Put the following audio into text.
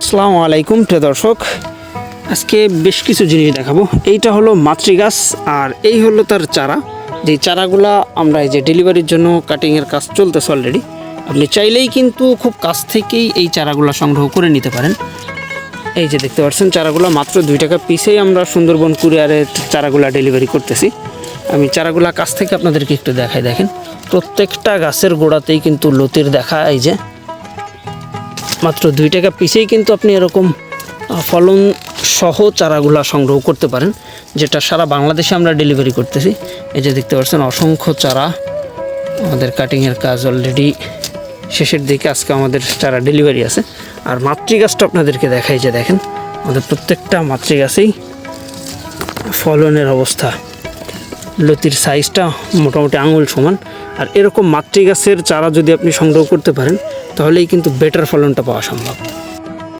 আসসালামু আলাইকুম, প্রিয় দর্শক। আজকে বেশ কিছু জিনিস দেখাবো। এইটা হলো মাতৃ গাছ আর এই হলো তার চারা। যে চারাগুলা আমরা এই যে ডেলিভারির জন্য কাটিংয়ের কাজ চলতেছে অলরেডি আপনি চাইলেই কিন্তু খুব কাছ থেকেই এই চারাগুলো সংগ্রহ করে নিতে পারেন। এই যে দেখতে পাচ্ছেন, চারাগুলো মাত্র দুই টাকা পিসেই আমরা সুন্দরবন কুরিয়ারে চারাগুলা ডেলিভারি করতেছি। আমি চারাগুলা কাছ থেকে আপনাদেরকে একটু দেখাই, দেখেন। প্রত্যেকটা গাছের গোড়াতেই কিন্তু লতির দেখা, এই যে। মাত্র দুই টাকা পিসেই কিন্তু আপনি এরকম ফলন সহ চারাগুলা সংগ্রহ করতে পারেন, যেটা সারা বাংলাদেশে আমরা ডেলিভারি করতেছি। এই যে দেখতে পাচ্ছেন, অসংখ্য চারা, আমাদের কাটিংয়ের কাজ অলরেডি শেষের দিকে আজকে আমাদের চারা ডেলিভারি আছে। আর মাতৃগাছটা আপনাদেরকে দেখাই যে দেখেন, আমাদের প্রত্যেকটা মাতৃগাছেই ফলনের অবস্থা। লতির সাইজটা মোটামুটি আঙুল সমান। আর এরকম মাতৃ গাছের চারা যদি আপনি সংগ্রহ করতে পারেন, তাহলেই কিন্তু বেটার ফলনটা পাওয়া সম্ভব।